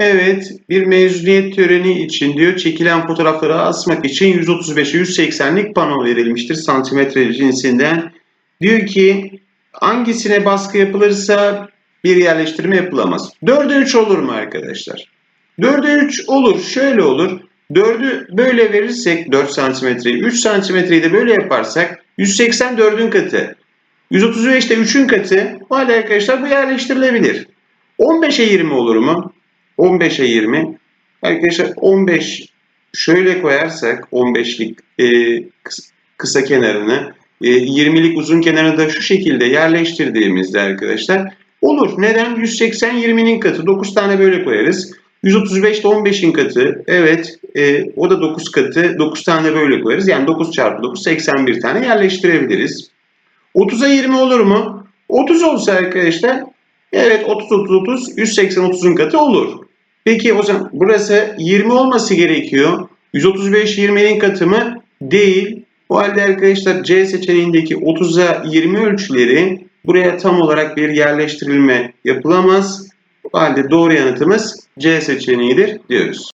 Evet, bir mezuniyet töreni için diyor çekilen fotoğrafları asmak için 135'e 180'lik pano verilmiştir santimetre cinsinden. Diyor ki hangisine baskı yapılırsa bir yerleştirme yapılamaz. 4'e 3 olur mu arkadaşlar? 4'e 3 olur. Şöyle olur. 4'ü böyle verirsek 4 santimetreyi, 3 santimetreyi de böyle yaparsak 184'ün katı. 135 de 3'ün katı. Halde arkadaşlar bu yerleştirilebilir. 15'e 20 olur mu? 15'e 20. Arkadaşlar 15 şöyle koyarsak 15'lik e, kıs- kısa kenarını e, 20'lik uzun kenarını da şu şekilde yerleştirdiğimizde arkadaşlar olur. Neden? 180 20'nin katı. 9 tane böyle koyarız. 135 de 15'in katı. Evet. e, o da 9 katı. 9 tane böyle koyarız. Yani 9 çarpı 9 81 tane yerleştirebiliriz. 30'a 20 olur mu? 30 olsa arkadaşlar evet 30 30 30 180 30'un katı olur. Peki o zaman burası 20 olması gerekiyor. 135 20'nin katı mı? Değil. O halde arkadaşlar C seçeneğindeki 30'a 20 ölçüleri buraya tam olarak bir yerleştirilme yapılamaz. O halde doğru yanıtımız C seçeneğidir diyoruz.